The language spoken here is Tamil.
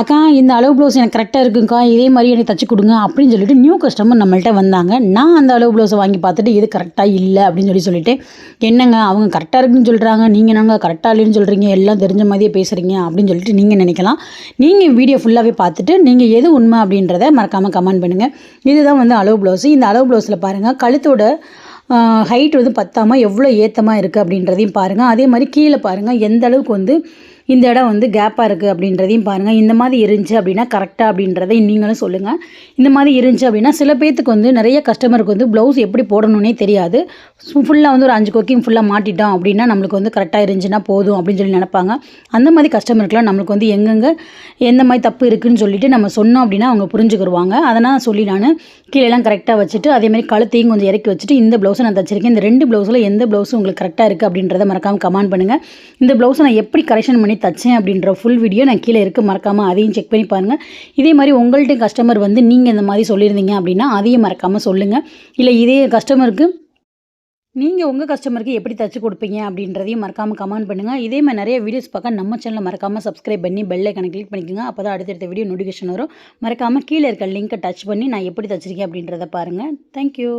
அக்கா இந்த அளவு ப்ளவுஸ் எனக்கு கரெக்டாக இருக்குங்க்கா இதே மாதிரி எனக்கு தச்சு கொடுங்க அப்படின்னு சொல்லிட்டு நியூ கஸ்டமர் நம்மள்ட்ட வந்தாங்க. நான் அந்த அளவு ப்ளவுஸை வாங்கி பார்த்துட்டு இது கரெக்டாக இல்லை? அப்படின்னு சொல்லி சொல்லிட்டு என்னங்க அவங்க கரெக்டாக இருக்குன்னு சொல்கிறாங்க நீங்கள் நாங்கள் கரெக்டாக இல்லைன்னு சொல்கிறீங்க எல்லாம் தெரிஞ்ச மாதிரியே பேசுகிறீங்க அப்படின்னு சொல்லிட்டு நீங்கள் நினைக்கலாம். நீங்கள் வீடியோ ஃபுல்லாகவே பார்த்துட்டு நீங்கள் எது உண்மை அப்படின்றத மறக்காமல் கமெண்ட் பண்ணுங்கள் இதுதான் வந்து அளவு ப்ளவுஸு இந்த அளவு ப்ளவுஸில் பாருங்கள் கழுத்தோட ஹைட் வந்து பத்தாமல் எவ்வளோ ஏத்தமாக இருக்குது அப்படின்றதையும் பாருங்கள் அதே மாதிரி கீழே பாருங்கள் எந்த அளவுக்கு வந்து இந்த இடம் வந்து கேப்பாக இருக்குது அப்படின்றதையும் பாருங்கள் இந்த மாதிரி இருந்துச்சு அப்படின்னா கரெக்டாக அப்படின்றதை நீங்களும் சொல்லுங்கள் இந்த மாதிரி இருந்துச்சு அப்படின்னா சில பேர்த்துக்கு வந்து நிறைய கஸ்டமருக்கு வந்து ப்ளவுஸ் எப்படி போடணுன்னே தெரியாது. ஃபுல்லாக வந்து ஒரு அஞ்சு குக்கிங் ஃபுல்லாக மாட்டிட்டோம் அப்படின்னா நம்மளுக்கு வந்து கரெக்டாக இருந்துச்சுன்னா போதும் அப்படின்னு சொல்லி நினைப்பாங்க. அந்த மாதிரி கஸ்டமருக்குலாம் நம்மளுக்கு வந்து எங்கெங்கே எந்த மாதிரி தப்பு இருக்குதுன்னு சொல்லிட்டு நம்ம சொன்னோம் அப்படின்னா அவங்க புரிஞ்சுக்கிடுவாங்க அதனால் சொல்லி நான் கீழேலாம் கரெக்டாக வச்சுட்டு அதே மாதிரி கழுத்தையும் கொஞ்சம் இறக்கி வச்சுட்டு இந்த ப்ளவுஸை நான் தச்சிருக்கேன். இந்த ரெண்டு ப்ளவுஸில் எந்த ப்ளவுஸும் உங்களுக்கு கரெக்டாக இருக்குது அப்படின்றத மறக்காமல் கமெண்ட் பண்ணுங்கள் இந்த ப்ளவுஸை நான் எப்படி கரெக்ஷன் பண்ணி தச்சேன் அப்படின்ற ஃபுல் வீடியோ நான் கீழே இருக்குது மறக்காமல் அதையும் செக் பண்ணி பாருங்கள் இதே மாதிரி உங்கள்கிட்ட கஸ்டமர் வந்து நீங்கள் இந்த மாதிரி சொல்லியிருந்தீங்க அப்படின்னா அதையும் மறக்காமல் சொல்லுங்கள் இல்லை இதே கஸ்டமருக்கு நீங்கள் உங்கள் கஸ்டமருக்கு எப்படி தச்சு கொடுப்பீங்க அப்படின்றதையும் மறக்காமல் கமெண்ட் பண்ணுங்கள் இதே மாதிரி நிறைய வீடியோஸ் பார்க்க நம்ம சேனலை மறக்காமல் சப்ஸ்கிரைப் பண்ணி பெல் ஐக்கனை கிளிக் பண்ணிக்கோங்க. அப்போ தான் அடுத்தடுத்த வீடியோ நோட்டிஃபிகேஷன் வரும். மறக்காமல் கீழே இருக்க லிங்க்கை டச் பண்ணி நான் எப்படி தச்சிருக்கேன் அப்படின்றத பாருங்கள் தேங்க்யூ